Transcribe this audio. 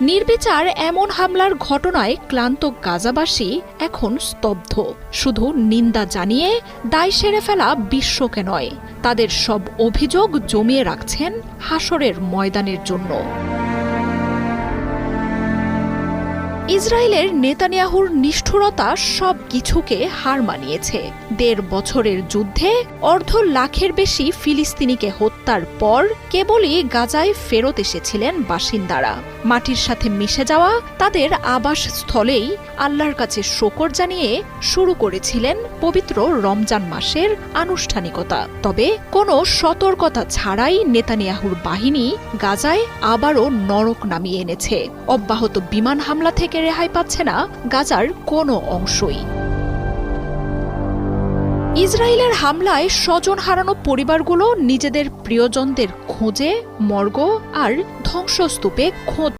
নির্বিচার এমন হামলার ঘটনায় ক্লান্ত গাজাবাসী এখন স্তব্ধ। শুধু নিন্দা জানিয়ে দায় সেরে ফেলা বিশ্বকে নয়, তাদের সব অভিযোগ জমিয়ে রাখছেন হাসরের ময়দানের জন্য। ইসরায়েলের নেতানিয়াহুর নিষ্ঠুরতা সব কিছুকে হার মানিয়েছে। দেড় বছরের যুদ্ধে অর্ধ লাখের বেশি ফিলিস্তিনিকে হত্যার পর কেবলই গাজায় ফেরত এসেছিলেন বাসিন্দারা। মাটির সাথে মিশে যাওয়া তাদের আবাসস্থলেই আল্লাহর কাছে শোকর জানিয়ে শুরু করেছিলেন পবিত্র রমজান মাসের আনুষ্ঠানিকতা। তবে কোনো সতর্কতা ছাড়াই নেতানিয়াহুর বাহিনী গাজায় আবারও নরক নামিয়ে এনেছে। অব্যাহত বিমান হামলা থেকে রেহাই পাচ্ছে না গাজার কোনো অংশই। ইসরায়েলের হামলায় স্বজন হারানো পরিবারগুলো নিজেদের প্রিয়জনদের খোঁজে, মর্গ আর ধ্বংসস্তূপে খোঁজ